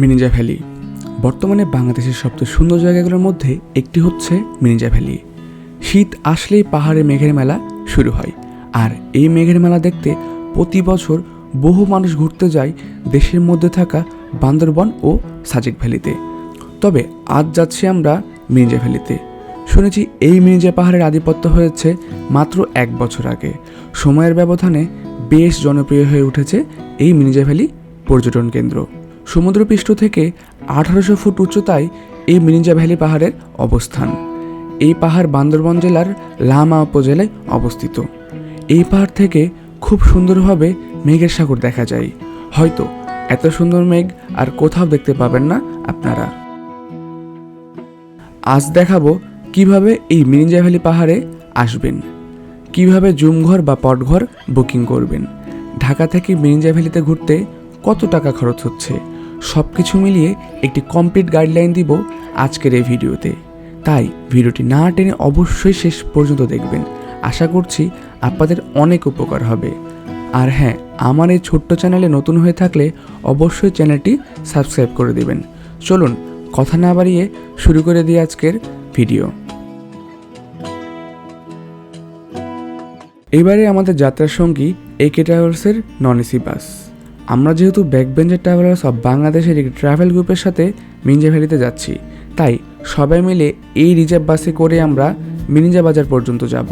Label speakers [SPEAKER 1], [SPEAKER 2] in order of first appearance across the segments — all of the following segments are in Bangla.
[SPEAKER 1] মিনিজা ভ্যালি। বর্তমানে বাংলাদেশের সবচেয়ে সুন্দর জায়গাগুলোর মধ্যে একটি হচ্ছে মিনিজা ভ্যালি। শীত আসলেই পাহাড়ে মেঘের মেলা শুরু হয়। আর এই মেঘের মেলা দেখতে প্রতি বছর বহু মানুষ ঘুরতে যায় দেশের মধ্যে থাকা বান্দরবন ও সাজেক ভ্যালিতে। তবে আজ যাচ্ছি আমরা মিনিজা ভ্যালিতে। শুনেছি এই মিনিজা পাহাড়ের আধিপত্য হয়েছে মাত্র এক বছর আগে। সময়ের ব্যবধানে বেশ জনপ্রিয় হয়ে উঠেছে এই মিনিজা ভ্যালি পর্যটন কেন্দ্র। সমুদ্রপৃষ্ঠ থেকে আঠারোশো ফুট উচ্চতায় এই মিনিজা ভ্যালি পাহাড়ের অবস্থান। এই পাহাড় বান্দরবন জেলার লামা উপজেলায় অবস্থিত। এই পাহাড় থেকে খুব সুন্দরভাবে মেঘের সাগর দেখা যায়। হয়তো এত সুন্দর মেঘ আর কোথাও দেখতে পাবেন না আপনারা। আজ দেখাবো কীভাবে এই মিনিজা ভ্যালি পাহাড়ে আসবেন। কীভাবে জুমঘর বা পটঘর বুকিং করবেন। ঢাকা থেকে মিনিজা ভ্যালিতে ঘুরতে কত টাকা খরচ হচ্ছে? সব কিছু মিলিয়ে একটি কমপ্লিট গাইডলাইন দিব আজকের এই ভিডিওতে। তাই ভিডিওটি না টেনে অবশ্যই শেষ পর্যন্ত দেখবেন। আশা করছি আপনাদের অনেক উপকার হবে। আর হ্যাঁ আমার এই ছোট্ট চ্যানেলে নতুন হয়ে থাকলে অবশ্যই চ্যানেলটি সাবস্ক্রাইব করে দেবেন। চলুন, কথা না বাড়িয়ে শুরু করে দিই আজকের ভিডিও। এবারে আমাদের যাত্রার সঙ্গী এ কে ট্রাভেলসের নন এসি বাস। আমরা যেহেতু ব্যাকবেঞ্জের ট্রাভেলার্স অফ বাংলাদেশের একটি ট্রাভেল গ্রুপের সাথে মিঞ্জা ভ্যালিতে যাচ্ছি। তাই সবাই মিলে এই রিজার্ভ বাসে করে আমরা মিনিজা বাজার পর্যন্ত যাব।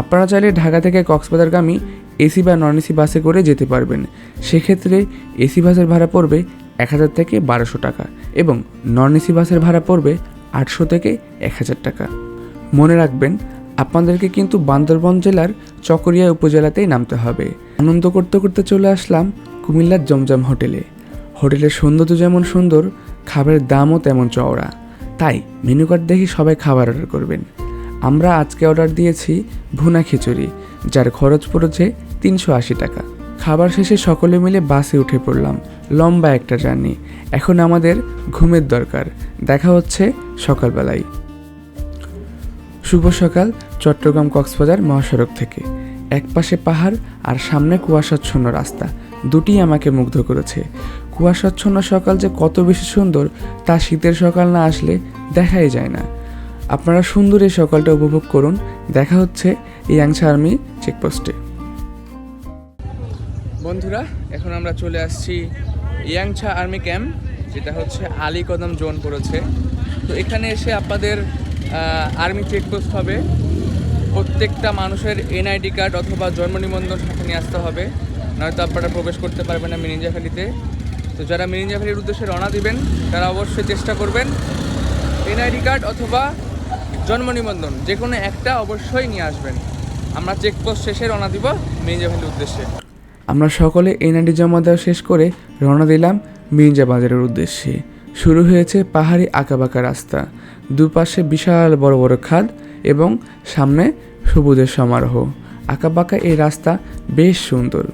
[SPEAKER 1] আপনারা চাইলে ঢাকা থেকে কক্সবাজারগামী এসি বা নন এসি বাসে করে যেতে পারবেন। সেক্ষেত্রে এসি বাসের ভাড়া পড়বে এক হাজার থেকে বারোশো টাকা এবং নন এসি বাসের ভাড়া পড়বে আটশো থেকে এক হাজার টাকা। মনে রাখবেন, আপনাদেরকে কিন্তু বান্দরবন জেলার চকরিয়া উপজেলাতেই নামতে হবে। আনন্দ করতে করতে চলে আসলাম কুমিল্লার জমজম হোটেলে। হোটেলের সৌন্দর্য যেমন সুন্দর, খাবারের দামও তেমন চওড়া। তাই মেনু কার্ড দেখে সবাই খাবার অর্ডার করবেন। আমরা আজকে অর্ডার দিয়েছি ভুনা খিচুড়ি, যার খরচ পড়েছে তিনশো আশি টাকা। খাবার শেষে সকলে মিলে বাসে উঠে পড়লাম, লম্বা একটা জার্নি এখন আমাদের ঘুমের দরকার। দেখা হচ্ছে সকালবেলায়। শুভ সকাল, চট্টগ্রাম কক্সবাজার মহাসড়ক থেকে। একপাশে পাহাড় আর সামনে কুয়াশাচ্ছন্ন রাস্তা। দুটি আমাকে মুগ্ধ করেছে। কুয়াশাচ্ছন্ন সকাল যে কত বেশি সুন্দর, তা শীতের সকাল না আসলে দেখাই যায় না। আপনারা সুন্দর এই সকালটা উপভোগ করুন। দেখা হচ্ছে ইয়াংসা আর্মি চেকপোস্টে। বন্ধুরা, এখন আমরা চলে আসছি ইয়াংছা আর্মি ক্যাম্প, যেটা হচ্ছে আলী কদম জোন পড়েছে। তো এখানে এসে আপনাদের আর্মি চেকপোস্ট হবে। প্রত্যেকটা মানুষের এনআইডি কার্ড অথবা জন্ম নিবন্ধন সাথে নিয়ে আসতে হবে। নয়তো আপনারা প্রবেশ করতে পারবেন না মিনিঞ্জা ভ্যালিতে। তো যারা মিনিঞ্জা ভ্যালির উদ্দেশ্যে রওনা দিবেন, তারা অবশ্যই চেষ্টা করবেন এনআইডি কার্ড অথবা জন্ম নিবন্ধন যে কোনো একটা অবশ্যই নিয়ে আসবেন। আমরা চেকপোস্ট শেষে রওনা দিব মিনিঞ্জা ভ্যালির উদ্দেশ্যে। আমরা সকলে এনআইডি জমা দেওয়া শেষ করে রওনা দিলাম মির্জা বাজারের উদ্দেশ্যে। শুরু হয়েছে পাহাড়ি আঁকাবাঁকা রাস্তা, দুপাশে বিশাল বড় বড় খাদ এবং সামনে সবুজের সমারোহ। আঁকাবাঁকা এই রাস্তা বেশ সুন্দর।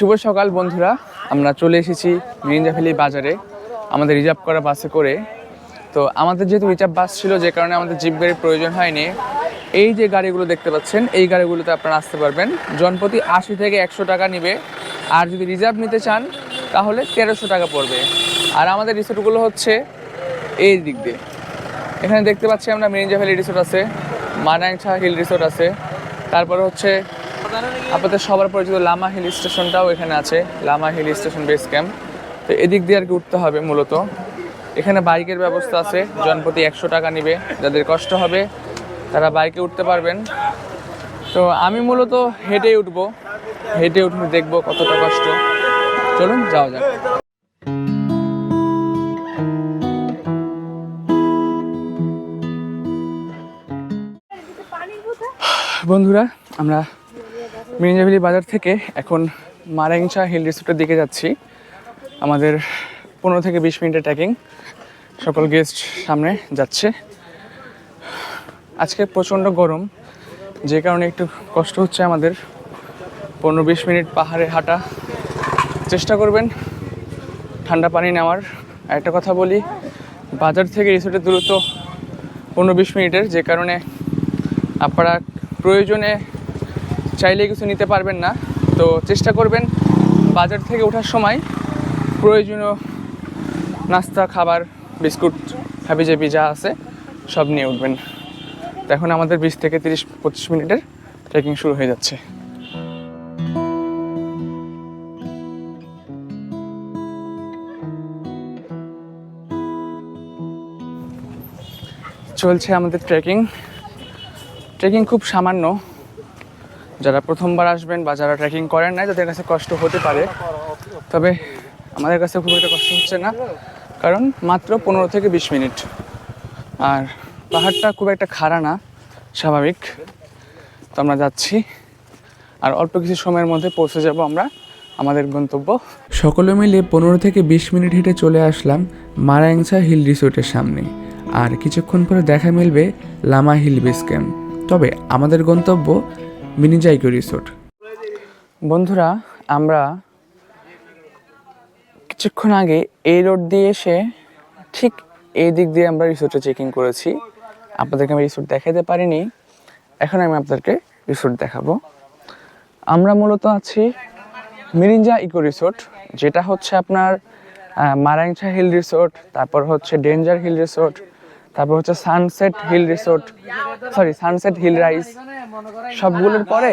[SPEAKER 1] শুভ সকাল, বন্ধুরা। আমরা চলে এসেছি মিরিঞ্জা ভ্যালি বাজারে। আমাদের রিজার্ভ করা বাসে করে। তো আমাদের যেহেতু রিজার্ভ বাস ছিল, যে কারণে আমাদের জিপ গাড়ির প্রয়োজন হয়নি। এই যে গাড়িগুলো দেখতে পাচ্ছেন, এই গাড়িগুলোতে আপনারা আসতে পারবেন। জনপ্রতি আশি থেকে একশো টাকা নিবে। আর যদি রিজার্ভ নিতে চান, তাহলে তেরোশো টাকা পড়বে। আর আমাদের রিসোর্টগুলো হচ্ছে এই দিক দিয়ে। এখানে দেখতে পাচ্ছি আমরা মিরিঞ্জা ভ্যালি রিসোর্ট আছে মানাংছা হিল রিসোর্ট আছে। তারপরে হচ্ছে আপনাদের সবার পরিচিত লামা হিল স্টেশনটাও এখানে আছে Lama hill station base camp. তো এদিক দিয়ে আর কি উঠতে হবে মূলত। এখানে বাইকের ব্যবস্থা আছে জনপ্রতি একশো টাকা নিবে যাদের কষ্ট হবে তারা বাইকে উঠতে পারবেন। তো আমি মূলত হেঁটে উঠব হেঁটে উঠে দেখব কতটা কষ্ট। চলুন যাওয়া যাক। বন্ধুরা আমরা মিরিঞ্জাভেলি বাজার থেকে এখন মারাংসা হিল রিসোর্টের দিকে যাচ্ছি। আমাদের পনেরো থেকে বিশ মিনিটের ট্রেকিং সকল গেস্ট সামনে যাচ্ছে। আজকে প্রচণ্ড গরম, যে কারণে একটু কষ্ট হচ্ছে আমাদের। পনেরো বিশ মিনিট পাহাড়ে হাঁটা, চেষ্টা করবেন। ঠান্ডা পানি নেওয়ার। একটা কথা বলি, বাজার থেকে রিসোর্টের দূরত্ব পনেরো বিশ মিনিটের, যে কারণে আপনারা প্রয়োজনে চাইলে কিছু নিতে পারবেন না। তো চেষ্টা করবেন বাজার থেকে ওঠার সময় প্রয়োজনীয় নাস্তা, খাবার, বিস্কুট, হাবিজাবি যা আছে সব নিয়ে উঠবেন। তো এখন আমাদের বিশ থেকে তিরিশ, পঁচিশ মিনিটের ট্রেকিং শুরু হয়ে যাচ্ছে। চলছে আমাদের ট্রেকিং ট্রেকিং খুব সামান্য। যারা প্রথমবার আসবেন বা যারা ট্রেকিং করেন নাই, তাদের কাছে কষ্ট হতে পারে। তবে আমাদের কাছে খুব একটা কষ্ট হচ্ছে না, কারণ মাত্র পনেরো থেকে বিশ মিনিট। আর পাহাড়টা খুব একটা খাড়া না, স্বাভাবিক। তো আমরা যাচ্ছি, আর অল্প কিছু সময়ের মধ্যে পৌঁছে যাব আমরা, আমাদের গন্তব্য। সকলে মিলে পনেরো থেকে বিশ মিনিট হেঁটে চলে আসলাম মারাংসা হিল রিসোর্টের সামনে। আর কিছুক্ষণ পরে দেখা মিলবে লামা হিল বেস ক্যাম্প। তবে আমাদের গন্তব্য মিনিজাইকো রিসোর্ট। বন্ধুরা, আমরা কিছুক্ষণ আগে এই রোড দিয়ে এসে ঠিক এই দিক দিয়ে আমরা রিসোর্টে চেকিং করেছি। আপনাদেরকে আমি রিসোর্ট দেখাতে পারিনি। এখন আমি আপনাদেরকে রিসোর্ট দেখাবো। আমরা মূলত আছি মিরিঞ্জা ইকো রিসোর্ট, যেটা হচ্ছে আপনার মারাংছা হিল রিসোর্ট, তারপর হচ্ছে ডেঞ্জার হিল রিসোর্ট তারপর হচ্ছে sunset hill resort sorry sunset hill rise সবগুলোর পরে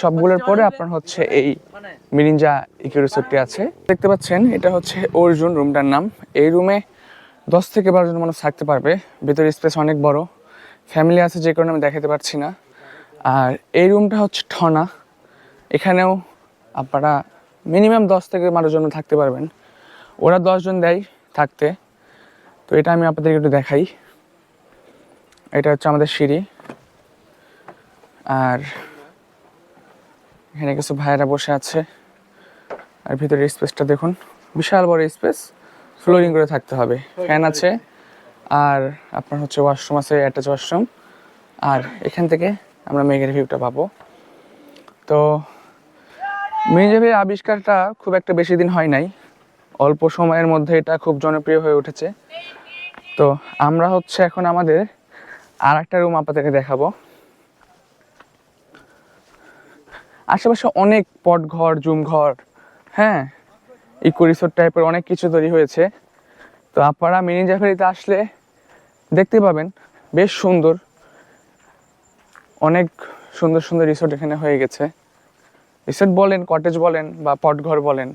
[SPEAKER 1] সবগুলোর পরে আপনার হচ্ছে এই মিরিঞ্জা ইকো রিসোর্টটি আছে। দেখতে পাচ্ছেন, এটা হচ্ছে অর্জুন রুমটার নাম। এই রুমে দশ থেকে বারো জন মানুষ থাকতে পারবে। ভেতরে স্পেস অনেক বড়। ফ্যামিলি আছে, যে কারণে আমি দেখাতে পারছি না। আর এই রুমটা হচ্ছে ঠনা। এখানেও আপনারা মিনিমাম দশ থেকে বারো জন থাকতে পারবেন। ওরা দশজন দেয় থাকতে। তো এটা আমি আপনাদেরকে একটু দেখাই। এটা হচ্ছে আমাদের সিঁড়ি। আর এখানে কিছু ভাইয়েরা বসে আছে। আর ভিতরে স্পেসটা দেখুন। বিশাল বড় স্পেস। ফ্লোরিং করে থাকতে হবে। ফ্যান আছে। আর আপনার হচ্ছে ওয়াশরুম আছে, অ্যাটাচ ওয়াশরুম। আর এখান থেকে আমরা মেঘের ভিউটা পাবো। তো মেঘের আবিষ্কারটা খুব একটা বেশি দিন হয় নাই। অল্প সময়ের মধ্যে এটা খুব জনপ্রিয় হয়ে উঠেছে। তো আমরা হচ্ছে এখন আমাদের আর একটা রুম আপনাদেরকে দেখাবো। আশেপাশে অনেক পট ঘর জুম ঘর হ্যাঁ ইকো রিসোর্ট টাইপের অনেক কিছু তৈরি হয়েছে। তো আপনারা মিনি জাফারিতে আসলে দেখতে পাবেন, বেশ সুন্দর, অনেক সুন্দর সুন্দর রিসোর্ট এখানে হয়ে গেছে। রিসোর্ট বলেন, কটেজ বলেন বা পটঘর বলেন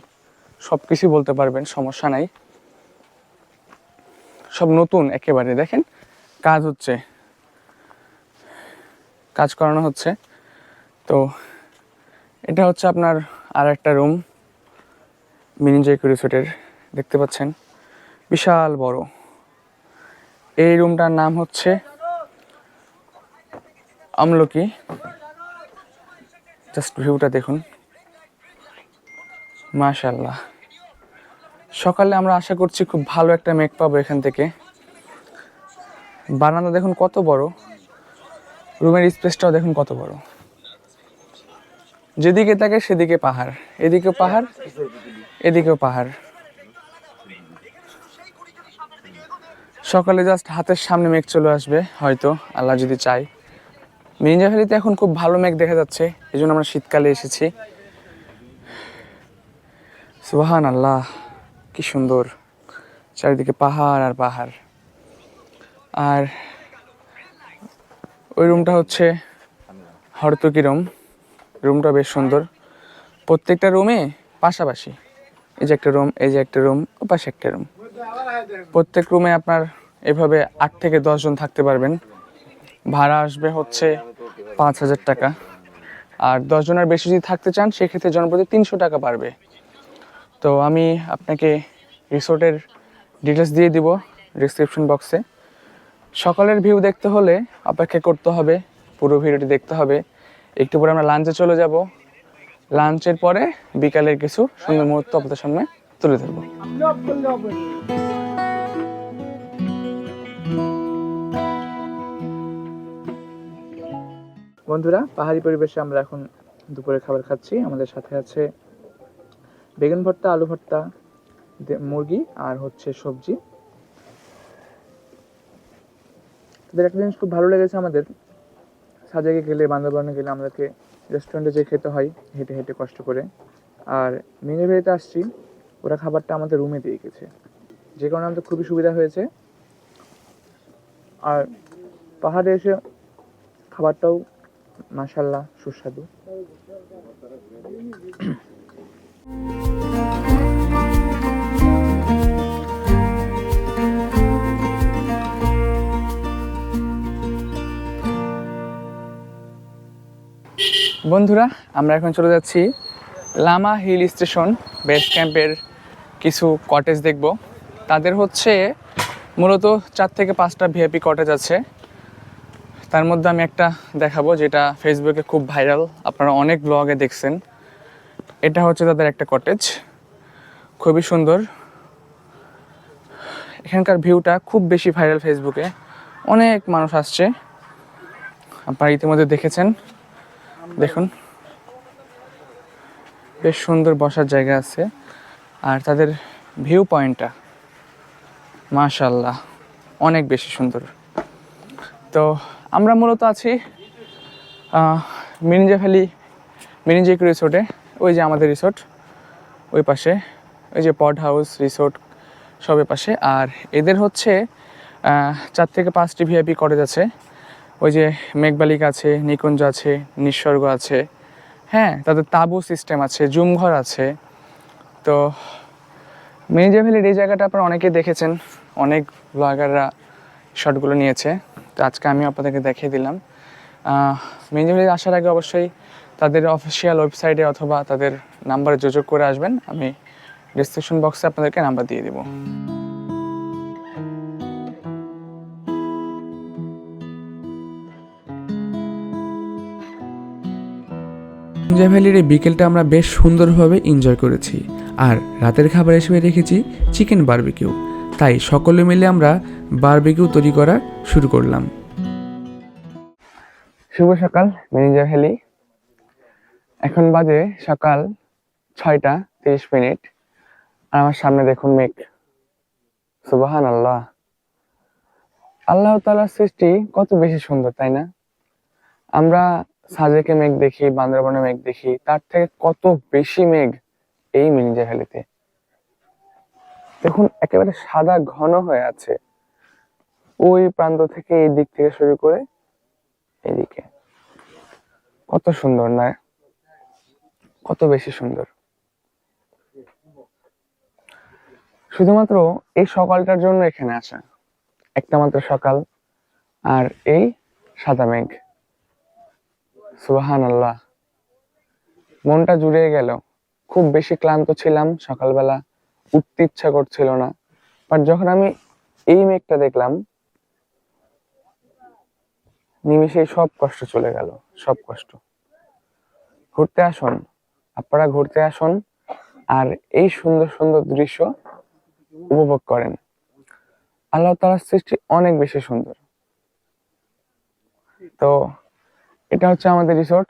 [SPEAKER 1] সব কিছু বলতে পারবেন, সমস্যা নাই। সব নতুন একেবারে। দেখেন, কাজ হচ্ছে। কাজ করানো হচ্ছে। তো এটা হচ্ছে আপনার আর একটা রুম মিনিজাইকো রিসোর্টের দেখতে পাচ্ছেন। বিশাল বড়। এই রুমটার নাম হচ্ছে আমলকি। জাস্ট ভিউটা দেখুন। মাশাল্লাহ সকালে আমরা আশা করছি খুব ভালো একটা মেঘ পাবো এখান থেকে। বারান্দা দেখুন কত বড়। রুমের স্পেসটাও দেখুন কত বড়। যেদিকে তাকে সেদিকে পাহাড়। এদিকেও পাহাড় এদিকেও পাহাড়। সকালে জাস্ট হাতের সামনে মেঘ চলে আসবে, হয়তো, আল্লাহ যদি চাই মির্জা ভ্যালিতে এখন খুব ভালো মেঘ দেখা যাচ্ছে, এই জন্য আমরা শীতকালে এসেছি। সুবাহান আল্লাহ কি সুন্দর, চারিদিকে পাহাড় আর পাহাড়। আর ওই রুমটা হচ্ছে হরতকি রুম। রুমটা বেশ সুন্দর। প্রত্যেকটা রুমে পাশাপাশি এই যে একটা রুম, এই যে একটা রুম, ও পাশে একটা রুম। প্রত্যেক রুমে আপনার এভাবে আট থেকে জন থাকতে পারবেন। ভাড়া আসবে হচ্ছে পাঁচ হাজার টাকা। আর দশজনের বেশি যদি থাকতে চান, সেক্ষেত্রে জনপ্রতি তিনশো টাকা পারবে তো আমি আপনাকে রিসোর্টের ডিটেলস দিয়ে দিব ডিসক্রিপশন বক্সে সকালের ভিউ দেখতে হলে অপেক্ষা করতে হবে, পুরো ভিডিওটি দেখতে হবে। একটু পরে আমরা লাঞ্চে চলে যাব। লাঞ্চের পরে বিকালের কিছু সুন্দর মুহূর্ত আপনাদের সামনে তুলে ধরবো। বন্ধুরা, পাহাড়ি পরিবেশে আমরা এখন দুপুরে খাবার খাচ্ছি। আমাদের সাথে আছে বেগুন ভর্তা, আলু ভর্তা মুরগি আর হচ্ছে সবজি। তাদের একটা জিনিস খুব ভালো লেগেছে আমাদের। সাজেকে গেলে, বান্দরবানে গেলে আমাদেরকে রেস্টুরেন্টে যেয়ে খেতে হয়, হেঁটে হেঁটে কষ্ট করে। আর মিনি ভেড়িতে আসছি, ওরা খাবারটা আমাদের রুমে দিয়ে গেছে। যে কারণে আমাদের খুবই সুবিধা হয়েছে। আর পাহাড়ে এসে খাবারটাও মাসাল্লাহ সুস্বাদু। বন্ধুরা, আমরা এখন চলে যাচ্ছি লামা হিল স্টেশন বেস ক্যাম্পের কিছু কটেজ দেখব। তাদের হচ্ছে মূলত চার থেকে পাঁচটা ভিআইপি কটেজ আছে। তার মধ্যে আমি একটা দেখাবো, যেটা ফেসবুকে খুব ভাইরাল আপনারা অনেক ব্লগে দেখছেন। এটা হচ্ছে তাদের একটা কটেজ খুবই সুন্দর। এখানকার ভিউটা খুব বেশি ভাইরাল ফেসবুকে। অনেক মানুষ আসছে। আপনারা ইতিমধ্যে দেখেছেন। দেখুন। বেশ সুন্দর বসার জায়গা আছে। আর তাদের ভিউ পয়েন্টটা মাশাল্লাহ অনেক বেশি সুন্দর। তো আমরা মূলত আছি মিরিঞ্জা ভ্যালি মিরিঞ্জেক রিসোর্টে ওই যে আমাদের রিসোর্ট ওই পাশে ওই যে পড হাউস রিসোর্ট সবের পাশে। আর এদের হচ্ছে চার থেকে পাঁচটি ভিআইপি কটেজ আছে। ওই যে মেঘবালিক আছে, নিকুঞ্জ আছে নিঃস্বর্গ আছে। হ্যাঁ তাদের তাবু সিস্টেম আছে, জুমঘর আছে। তো মির্জা ভ্যালির এই জায়গাটা আপনারা অনেকেই দেখেছেন। অনেক ব্লগাররা শটগুলো নিয়েছে। তো আজকে আমি আপনাদেরকে দেখিয়ে দিলাম। মির্জা ভ্যালি আসার আগে অবশ্যই তাদের অফিসিয়াল ওয়েবসাইটে অথবা তাদের নাম্বারে যোগাযোগ করে আসবেন। আমি ডিসক্রিপশন বক্সে আপনাদেরকে নাম্বার দিয়ে দিব।
[SPEAKER 2] মিঞ্জা ভ্যালির এই বিকেলটা আমরা বেশ সুন্দরভাবে এনজয় করেছি। আর রাতের খাবার হিসেবে রেখেছি চিকেন বারবিকিউ তাই সকলে মিলে আমরা বারবিকিউ তৈরি করা শুরু করলাম।
[SPEAKER 1] শুভ সকাল ম্যানেজার হেলি। এখন বাজে সকাল ছয়টা তিরিশ মিনিট। আর আমার সামনে দেখুন মেঘ। সুবাহান আল্লাহ আল্লাহ তালার সৃষ্টি কত বেশি সুন্দর, তাই না? আমরা সাজেকে মেঘ দেখি, বান্দরবনে মেঘ দেখি, তার থেকে কত বেশি মেঘ এই মিনিজা ভ্যালিতে দেখুন, একেবারে সাদা ঘন হয়ে আছে। ওই প্রান্ত থেকে এই দিক থেকে শুরু করে এদিকে। কত সুন্দর, না? কত বেশি সুন্দর। শুধুমাত্র এই সকালটার জন্য এখানে আসা। একটা মাত্র সকাল, আর এই সাদা মেঘ। সুবাহান আল্লাহ মনটা জুড়ে গেল। খুব বেশি ক্লান্ত ছিলাম সকালবেলা, উঠতে ইচ্ছা করছিল না। বাট যখন আমি এই মেঘটা দেখলাম, নিমিষেই সব কষ্ট চলে গেল, সব কষ্ট। ঘুরতে আসুন। আপনারা ঘুরতে আসুন আর এই সুন্দর সুন্দর দৃশ্য উপভোগ করেন। আল্লাহ তালার সৃষ্টি অনেক বেশি সুন্দর। তো এটা হচ্ছে আমাদের রিসোর্ট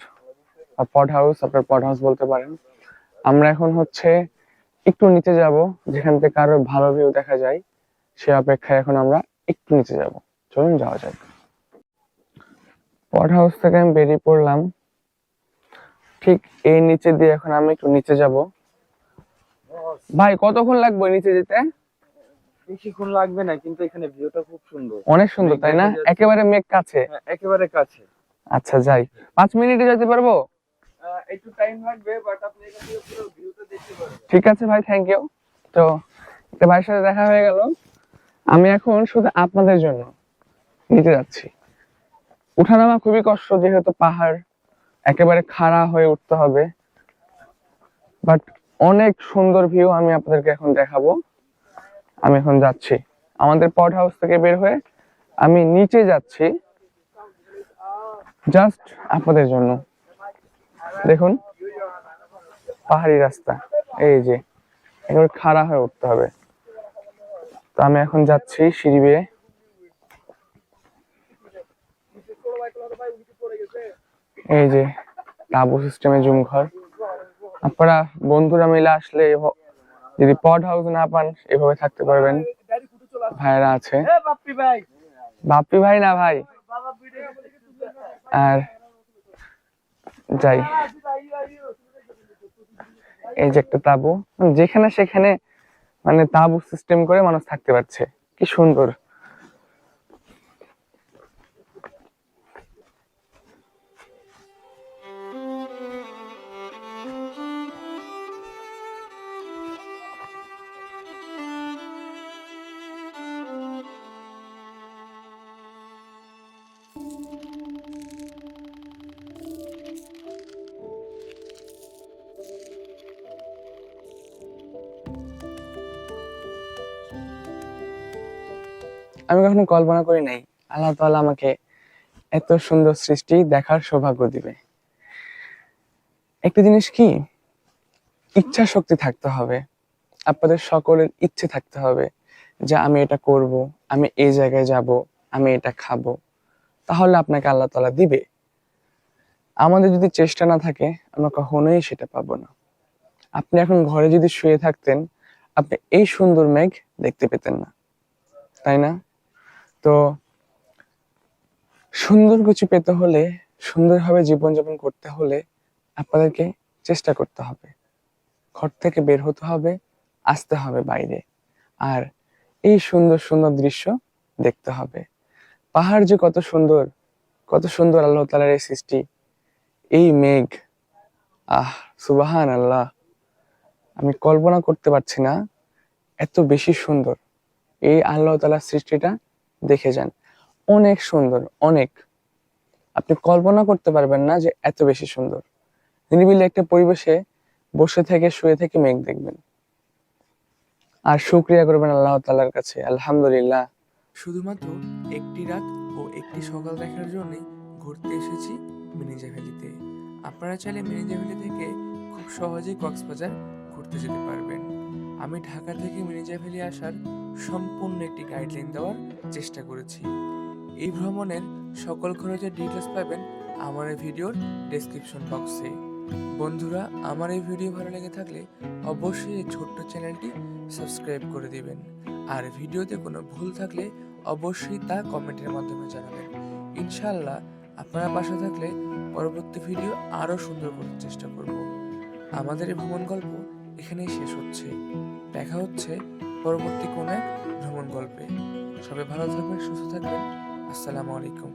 [SPEAKER 1] পড হাউস আপনার পড হাউস বলতে পারেন। আমরা এখন হচ্ছে একটু নিচে যাব, যেখান থেকে আরও ভালো ভিউ দেখা যায়। সে অপেক্ষায় এখন আমরা একটু নিচে যাব। চলুন যাওয়া যাক। পড হাউস থেকে আমি বেরিয়ে পড়লাম। ঠিক এই নিচে দিয়ে এখন আমি একটু নিচে যাব। ভাই কতক্ষণ লাগবে নিচে যেতে?
[SPEAKER 3] বেশিক্ষণ লাগবে না কিন্তু এখানে ভিউটা খুব সুন্দর।
[SPEAKER 1] অনেক সুন্দর তাই না। একেবারে মেঘ কাছে।
[SPEAKER 3] হ্যাঁ, একেবারে কাছে।
[SPEAKER 1] আচ্ছা যাই। পাঁচ মিনিটে যেতে পারব?
[SPEAKER 3] একটু টাইম লাগবে বাট আপনি এখান থেকে পুরো ভিউটা দেখতে পারবেন।
[SPEAKER 1] ঠিক আছে ভাই থ্যাংক ইউ তো একটা ভাইয়ের সাথে দেখা হয়ে গেল। আমি এখন শুধু আপনাদের জন্য নিতে যাচ্ছি। উঠানামা খুবই কষ্ট যেহেতু পাহাড়। একেবারে খাড়া হয়ে উঠতে হবে। বাট অনেক সুন্দর ভিউ আমি আপনাদেরকে এখন দেখাবো। আমি এখন যাচ্ছি। আমাদের পট হাউস থেকে বের হয়ে আমি নিচে যাচ্ছি। জাস্ট আপনাদের জন্য। দেখুন, পাহাড়ি রাস্তা। এই যে, একেবারে খাড়া হয়ে উঠতে হবে। তো আমি এখন যাচ্ছি সিঁড়ি বেয়ে। এই যে তাবু সিস্টেমে জুম ঘর। আপনারা বন্ধুরা মিলে আসলে যদি পড হাউস না পান এভাবে থাকতে পারবেন। ভাইয়েরা আছে।
[SPEAKER 3] বাপ্পি ভাই।
[SPEAKER 1] না ভাই? আর যাই। এই যে একটা তাবু। যেখানে সেখানে মানে তাবু সিস্টেম করে মানুষ থাকতে পারছে। কি সুন্দর। আমি কখনো কল্পনা করি নাই। আল্লাহ তাআলা আমাকে এত সুন্দর সৃষ্টি দেখার সৌভাগ্য দিবে। একটা জিনিস কি? ইচ্ছা শক্তি থাকতে হবে। আপনাদের সকলের ইচ্ছে থাকতে হবে যে আমি এটা করব, আমি এই জায়গায় যাব, আমি এটা খাব। তাহলে আপনাকে আল্লাহ তাআলা দিবে। আমাদের যদি চেষ্টা না থাকে, আমরা কখনোই সেটা পাবো না। আপনি এখন ঘরে যদি শুয়ে থাকতেন, আপনি এই সুন্দর মেঘ দেখতে পেতেন না। তাই না? তো সুন্দর কিছু পেতে হলে, সুন্দরভাবে জীবনযাপন করতে হলে আপনাদেরকে চেষ্টা করতে হবে। ঘর থেকে বের হতে হবে, আসতে হবে বাইরে। আর এই সুন্দর সুন্দর দৃশ্য দেখতে হবে। পাহাড় যে কত সুন্দর কত সুন্দর আল্লাহ তালার এই সৃষ্টি। এই মেঘ, আহ সুবাহান আল্লাহ আমি কল্পনা করতে পারছি না এত বেশি সুন্দর। এই আল্লাহ তালার সৃষ্টিটা দেখে যান। অনেক সুন্দর, অনেক। আপনি কল্পনা করতে পারবেন না যে এত বেশি সুন্দর। নিরিবিলি একটা পরিবেশে বসে থেকে, শুয়ে থেকে মেঘ দেখবেন। আর শুক্রিয়া করবেন আল্লাহ তালার কাছে। আলহামদুলিল্লাহ।
[SPEAKER 4] শুধুমাত্র একটি রাত ও একটি সকাল দেখার জন্য ঘুরতে এসেছি মিনিজা ভ্যালিতে। আপনারা চাইলে মিনিজা ভ্যালি থেকে খুব সহজেই কক্সবাজার ঘুরতে যেতে পারবেন। আমি ঢাকা থেকে মিনিজা ভ্যালি আসার সম্পূর্ণ একটি গাইডলাইন দেওয়ার চেষ্টা করেছি। এই ভ্রমণের সকল খরচের ডিটেলস পাবেন আমার এই ভিডিওর ডেসক্রিপশন বক্সে বন্ধুরা, আমার এই ভিডিও ভালো লেগে থাকলে অবশ্যই এই ছোট্ট চ্যানেলটি সাবস্ক্রাইব করে দিবেন। আর ভিডিওতে কোনো ভুল থাকলে অবশ্যই তা কমেন্টের মাধ্যমে জানাবেন। ইনশাআল্লাহ, আপনারা পাশে থাকলে পরবর্তী ভিডিও আরও সুন্দর করার চেষ্টা করব। আমাদের এই ভ্রমণ গল্প এখানেই শেষ হচ্ছে। দেখা হচ্ছে পরবর্তী কোনো এক ভ্রমণ গল্পে সবাই ভালো থাকবেন সুস্থ থাকবেন। আসসালামু আলাইকুম।